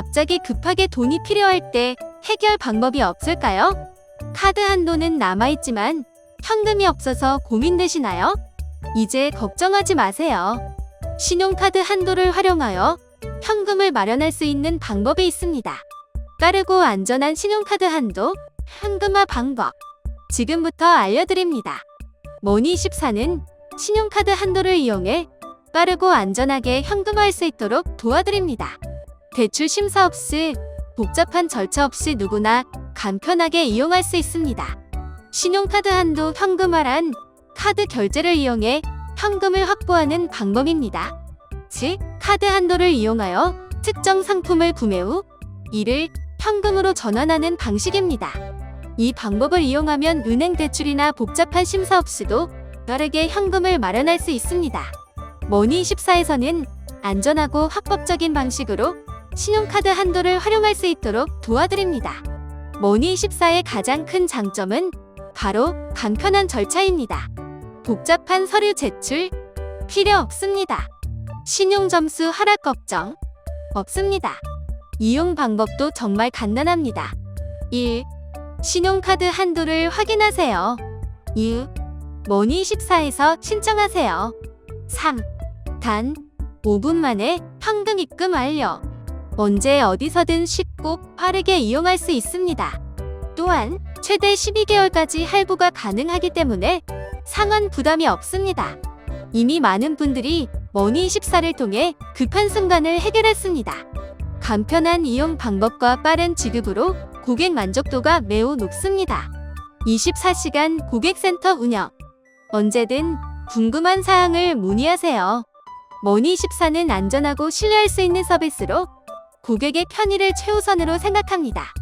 갑자기 급하게 돈이 필요할 때 해결 방법이 없을까요? 카드 한도는 남아있지만 현금이 없어서 고민되시나요? 이제 걱정하지 마세요. 신용카드 한도를 활용하여 현금을 마련할 수 있는 방법이 있습니다. 빠르고 안전한 신용카드 한도, 현금화 방법. 지금부터 알려드립니다. 머니14는 신용카드 한도를 이용해 빠르고 안전하게 현금화할 수 있도록 도와드립니다. 대출 심사 없이 복잡한 절차 없이 누구나 간편하게 이용할 수 있습니다. 신용카드 한도 현금화란 카드 결제를 이용해 현금을 확보하는 방법입니다. 즉, 카드 한도를 이용하여 특정 상품을 구매 후 이를 현금으로 전환하는 방식입니다. 이 방법을 이용하면 은행 대출이나 복잡한 심사 없이도 빠르게 현금을 마련할 수 있습니다. 머니14에서는 안전하고 합법적인 방식으로 신용카드 한도를 활용할 수 있도록 도와드립니다. 머니14의 가장 큰 장점은 바로 간편한 절차입니다. 복잡한 서류 제출 필요 없습니다. 신용 점수 하락 걱정 없습니다. 이용 방법도 정말 간단합니다. 1. 신용카드 한도를 확인하세요. 2. 머니14에서 신청하세요. 3. 단 5분 만에 현금 입금 완료. 언제 어디서든 쉽고 빠르게 이용할 수 있습니다. 또한 최대 12개월까지 할부가 가능하기 때문에 상환 부담이 없습니다. 이미 많은 분들이 머니14를 통해 급한 순간을 해결했습니다. 간편한 이용 방법과 빠른 지급으로 고객 만족도가 매우 높습니다. 24시간 고객센터 운영. 언제든 궁금한 사항을 문의하세요. 머니14는 안전하고 신뢰할 수 있는 서비스로 고객의 편의를 최우선으로 생각합니다.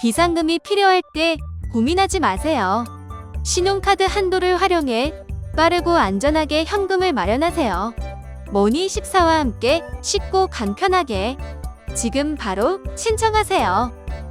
비상금이 필요할 때 고민하지 마세요. 신용카드 한도를 활용해 빠르고 안전하게 현금을 마련하세요. 머니14와 함께 쉽고 간편하게 지금 바로 신청하세요.